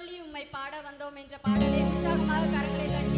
சொல்லி உம்மை பாட வந்தோம் என்ற பாடலை உற்சாகமாக கரங்களை தட்டி